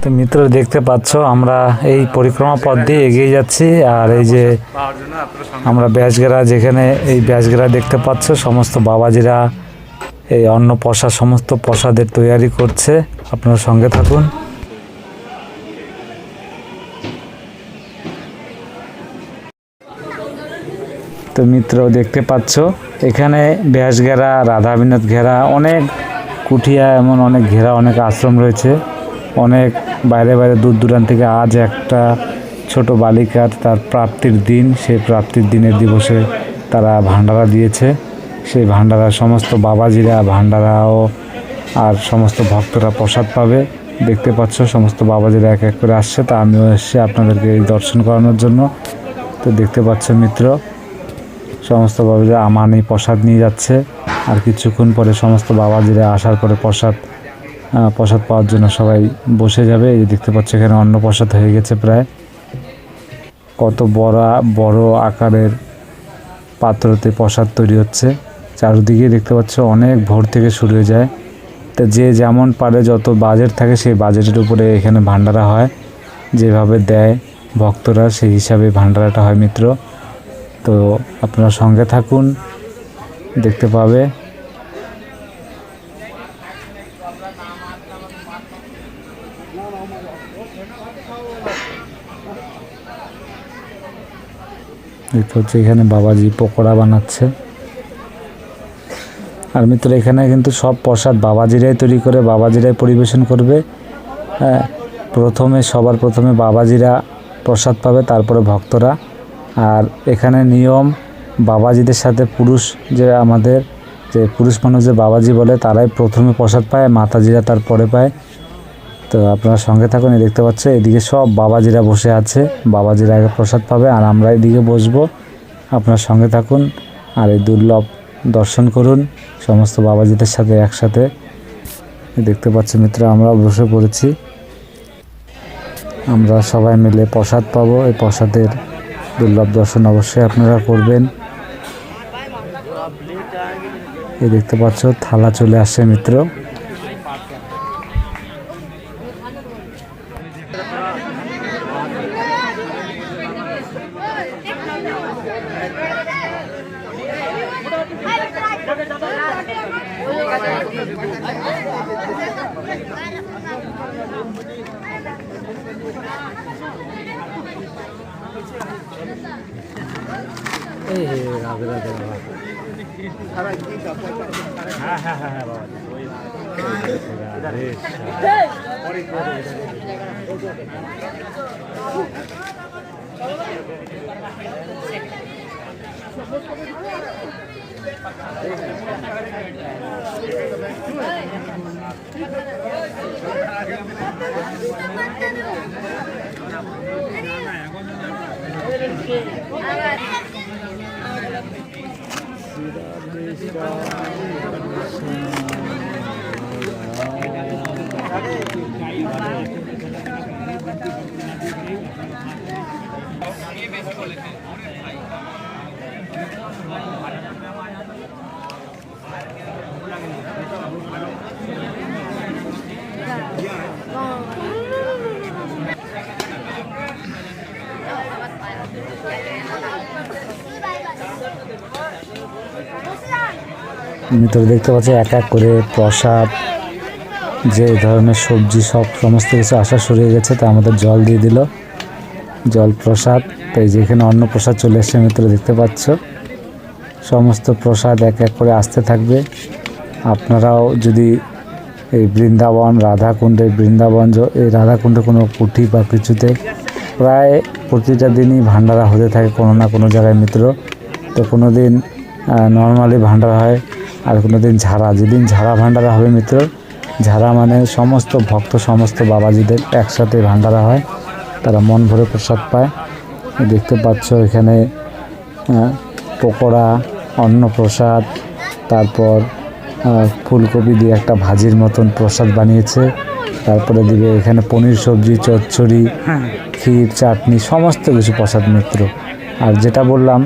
তো মিত্র, দেখতে পাচ্ছ, আমরা এই পরিক্রমা পথ দিয়ে এগিয়ে যাচ্ছি, আর এই যে আমরা ব্যাসগেরা যেখানে এই ব্যাসগেরা দেখতে পাচ্ছ, সমস্ত বাবাজিরা, এই অন্ন প্রসাদ সমস্ত প্রসাদের তৈয়ারি করছে। আপনার সঙ্গে থাকুন। তো মিত্র দেখতে পাচ্ছ। এখানে ব্যাস ঘেরা, রাধা বিনোদ ঘেরা, অনেক কুঠিয়া এমন অনেক ঘেরা, অনেক আশ্রম রয়েছে। অনেক বাইরে বাইরে দূর দূরান্ত থেকে আজ একটা ছোট বালিকার তার প্রাপ্তির দিন। সেই প্রাপ্তির দিনের দিবসে তারা ভান্ডারা দিয়েছে। সেই ভান্ডারা সমস্ত বাবাজিরা ভান্ডারাও আর সমস্ত ভক্তরা প্রসাদ পাবে। দেখতে পাচ্ছ, সমস্ত বাবাজিরা এক এক করে আসছে। তা আমিও এসেছি আপনাদেরকে এই দর্শন করানোর জন্য। তো দেখতে পাচ্ছ মিত্র সমস্ত বাবাজিরা আমানি প্রসাদ নিয়ে যাচ্ছে। আর কিছুক্ষণ পরে সমস্ত বাবাজিরা আসার পরে প্রসাদ প্রসাদ পাওয়ার জন্য সবাই বসে যাবে। এই দেখতে পাচ্ছ, এখানে অন্ন প্রসাদ হয়ে গেছে প্রায়। কত বড় বড় আকারের পাত্রতে প্রসাদ তৈরি হচ্ছে। চারিদিকে দেখতে পাচ্ছ, অনেক ভোর থেকে শুরু হয়ে যায়। তো যে যেমন পারে, যত বাজেট থাকে, সেই বাজেটের উপরে এখানে ভান্ডারা হয়। যেভাবে দেয় ভক্তরা, সেই হিসাবে ভান্ডারাটা হয় মিত্র। তো আপনারা সঙ্গে থাকুন, দেখতে পাবে। দেখতে হচ্ছে এখানে বাবাজি পকোড়া বানাচ্ছে। আর মিত্র, এখানে কিন্তু সব প্রসাদ বাবাজিরাই তৈরি করে, বাবাজিরাই পরিবেশন করবে। হ্যাঁ প্রথমে, সবার প্রথমে বাবাজিরা প্রসাদ পাবে, তারপরে ভক্তরা। আর এখানে নিয়ম, বাবাজিদের সাথে পুরুষ যে আমাদের, যে পুরুষ মানুষ যে বাবাজি বলে, তারাই প্রথমে প্রসাদ পায়, মাতাজিরা তারপরে পায়। তো আপনারা সঙ্গে থাকুন দেখতে পাচ্ছে এদিকে সব বাবাজিরা বসে আছে, বাবাজিরা আগে প্রসাদ পাবে আর আমরা এদিকে বসবো। আপনার সঙ্গে থাকুন আর এই দুর্লভ দর্শন করুন, সমস্ত বাবাজিদের সাথে একসাথে। দেখতে পাচ্ছি মিত্র আমরা বসে পড়েছি। আমরা সবাই মিলে প্রসাদ পাবো, এই প্রসাদের দুর্লভ দর্শন অবশ্যই আপনারা করবেন। এই দেখতে পাচ্ছ থালা চলে আসছে মিত্র। এই রাধে রাধে বাবা হ্যাঁ হ্যাঁ হ্যাঁ হ্যাঁ বাবা Thank you. Gracias. ভিতরে দেখতে পাচ্ছি এক এক করে প্রসাদ, যে ধরনের সবজি, সব সমস্ত কিছু আসা সরিয়ে গেছে, তা আমাদের জল দিয়ে দিল। জল, প্রসাদ, তো এই যে এখানে অন্ন প্রসাদ চলে এসছে মিত্র দেখতে পাচ্ছ। সমস্ত প্রসাদ এক এক করে আসতে থাকবে। আপনারাও যদি এই বৃন্দাবন, রাধাকুণ্ডে, বৃন্দাবন এই রাধাকুণ্ডে কোনো কুঠি বা কিছুতে প্রায় প্রতিটা দিনই ভান্ডারা হতে থাকে কোনো না কোনো জায়গায়, মিত্র। তো কোনো দিন নর্মালি ভান্ডারা হয় আর কোনো দিন ঝাড়া যেদিন ঝাড়া ভান্ডারা হবে মিত্র ঝাড়া মানে সমস্ত ভক্ত সমস্ত বাবাজিদের একসাথে ভান্ডারা হয়। তারা মন ভরে প্রসাদ পায়। দেখতে পাচ্ছ এখানে পকোড়া অন্ন প্রসাদ তারপর ফুলকপি দিয়ে একটা ভাজির মতন প্রসাদ বানিয়েছে। তারপরে দিবে এখানে পনির সবজি চচ্চড়ি ক্ষীর চাটনি সমস্ত কিছু প্রসাদ মিত্র। আর যেটা বললাম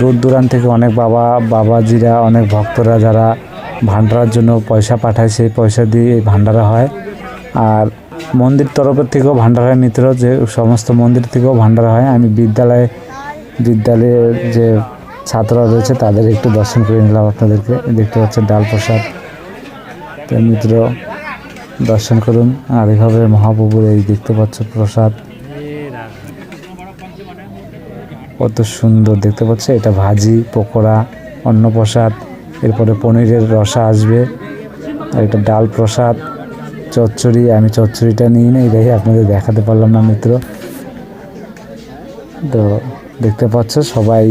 দূর দূরান্ত থেকে অনেক বাবা, বাবাজিরা, অনেক ভক্তরা যারা ভান্ডারার জন্য পয়সা পাঠায়, সেই পয়সা দিয়ে এই ভান্ডারা হয়। আর মন্দির তরফের থেকেও ভান্ডারের মিত্র, যে সমস্ত মন্দির থেকেও ভান্ডারা হয়। আমি বিদ্যালয়ে বিদ্যালয়ের যে ছাত্ররা রয়েছে, তাদের একটু দর্শন করে নিলাম আপনাদেরকে। দেখতে পাচ্ছেন ডাল প্রসাদ। তো মিত্র, দর্শন করুন। আর এভাবে মহাপ্রভুর এই দেখতে পাচ্ছ প্রসাদ। কত সুন্দর দেখতে পাচ্ছ, এটা ভাজি, পকোড়া অন্ন প্রসাদ এরপরে পনিরের রসা আসবে, আর এটা ডাল প্রসাদ, চচ্চড়ি, আমি চচ্চড়িটা নিই না এটাই আপনাদের দেখাতে পারলাম না মিত্র। তো দেখতে পাচ্ছ, সবাই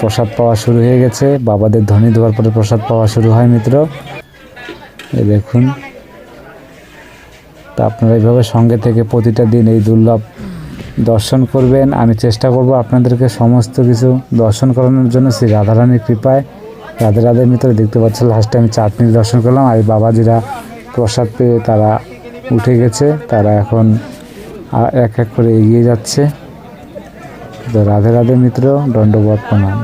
প্রসাদ পাওয়া শুরু হয়ে গেছে, বাবাদের ধ্বনি দেওয়ার পরে প্রসাদ পাওয়া শুরু হয় মিত্র। এই দেখুন, তা আপনারা এইভাবে সঙ্গে থেকে প্রতিটা দিন এই দুর্লভ দর্শন করবেন। আমি চেষ্টা করব আপনাদেরকে সমস্ত কিছু দর্শন করানোর জন্য। সেই রাধারানীর কৃপায় রাধে রাধের ভিতরে দেখতে পাচ্ছেন লাস্টে আমি চাটনি দর্শন করলাম। আর বাবাজিরা প্রসাদ পেয়ে তারা উঠে গেছে। তারা এখন এক এক করে এগিয়ে যাচ্ছে। রাধে রাধে মিত্র দণ্ডবর্তমান